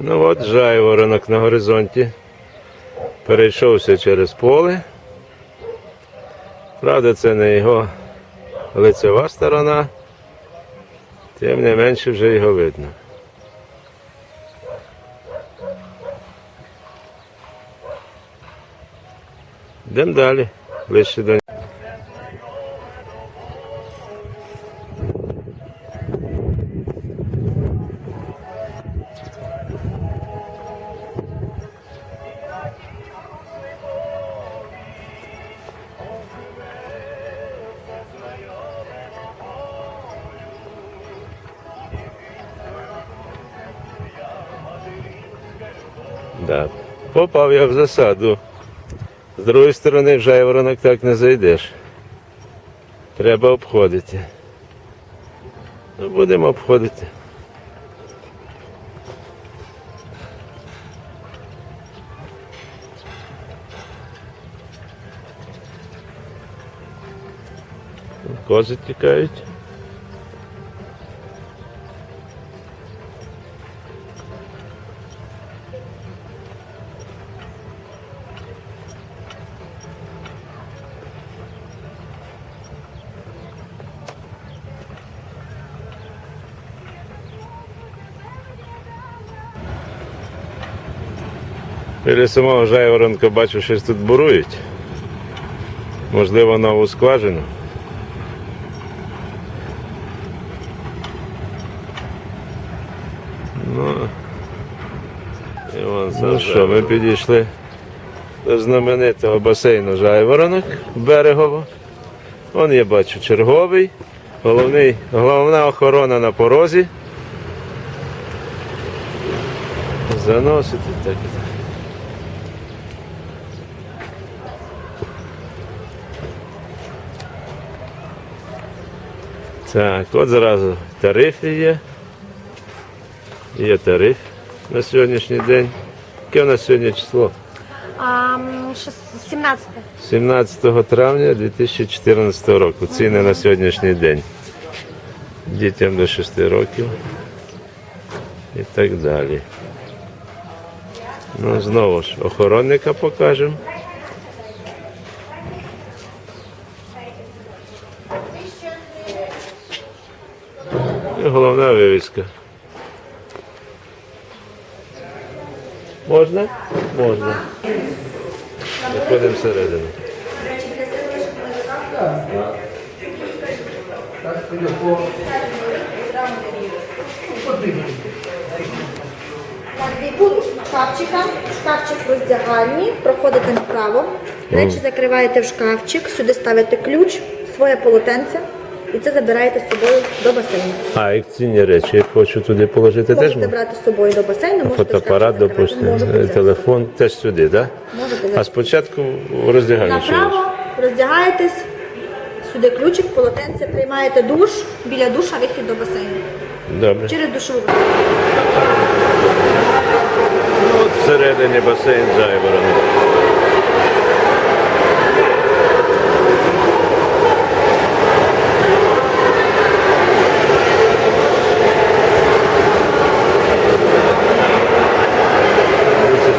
Ну от жайворонок на горизонті. Перейшовся через поле. Правда, це не його лицева сторона, тим не менше вже його видно. Йдемо далі, ближче до Да. Попав я в засаду. З другої сторони в жайворонок так не зайдеш. Треба обходити. Ну, будемо обходити. Кози тікають. Біля самого жайворонка бачу, щось тут бурують. Можливо, нову скважину. Ну, і вон ну що, ми підійшли до знаменитого басейну Жайворонок берегово. Вон я бачу черговий, головний, головна охорона на порозі. Заносити так і так. Так, от зразу тарифи є. Є тариф на сьогоднішній день. Яке у нас сьогодні число? А, м, шес- 17. 17 травня 2014 року. Ціни на сьогоднішній день. Дітям до 6 років і так далі. Ну, знову ж, охоронника покажемо. Головна вивіска. Можна? Можна. Заходимо всередину. Типу шкафчика, шкафчик в роздягальні, проходите направо, речі закриваєте в шкафчик, сюди ставите ключ, своє полотенце і це забираєте з собою до басейну. А, і цінні речі, я хочу туди положити теж. Можете брати з собою до басейну, можете Фотоапарат, допустимо, телефон теж сюди, так? Можете А спочатку ще Направо роздягаєтесь, сюди ключик, полотенце, приймаєте душ, біля душа вихід до басейну. Добре. Через душову. Ну, от всередині басейн Жайворони.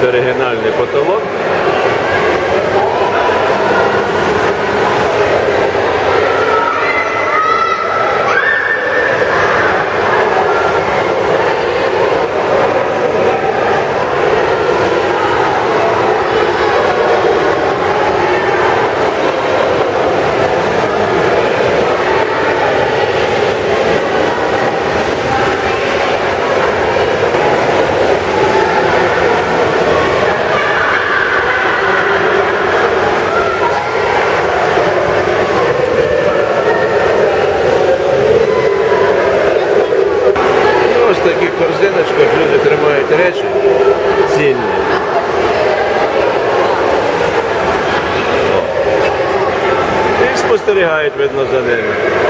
Це оригінальний потолок. Цінні. І спостерігають, видно, за ними.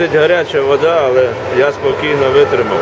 Досить гаряча вода, але я спокійно витримав.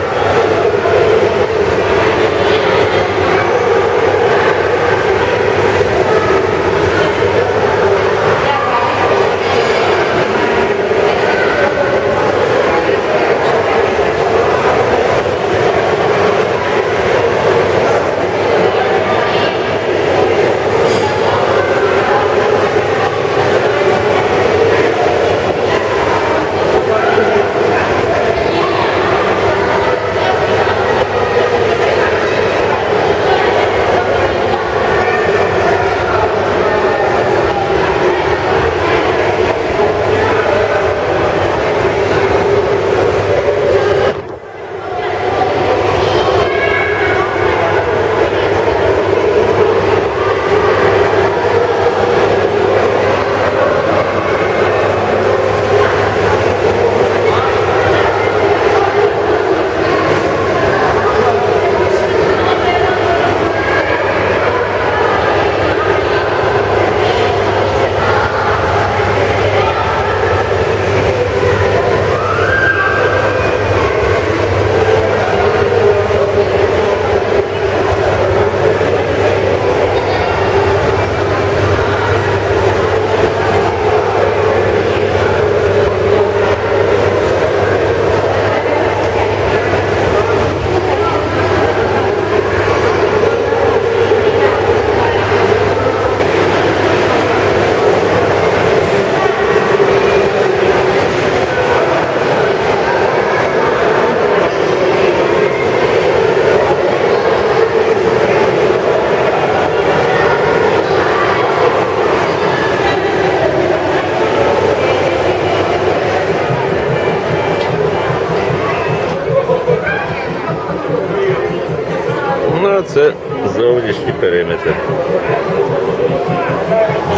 Це зовнішній периметр.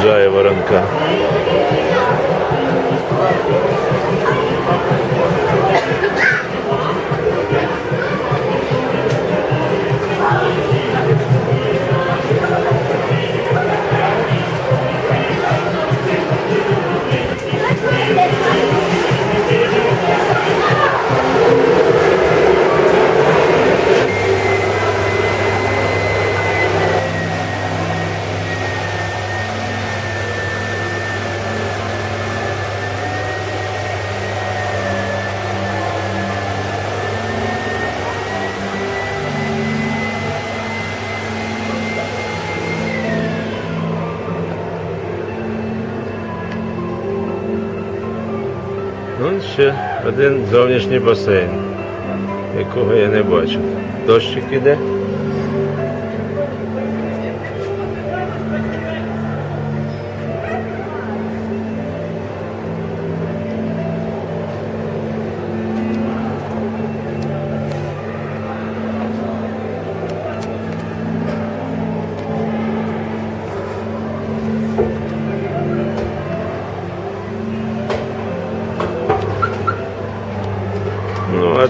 Жає воронка. Ще один зовнішній басейн, якого я не бачу. Дощик іде.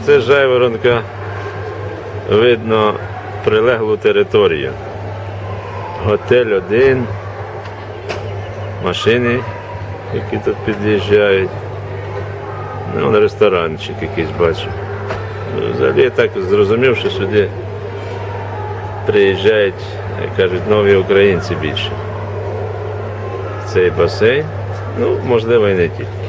Це жайворонка, видно, прилеглу територію. Готель один, машини, які тут під'їжджають. Ну, ресторанчик якийсь бачу. Ну, Взагалі я так зрозумів, що сюди приїжджають, як кажуть, нові українці більше. Цей басейн, ну, можливо, і не тільки.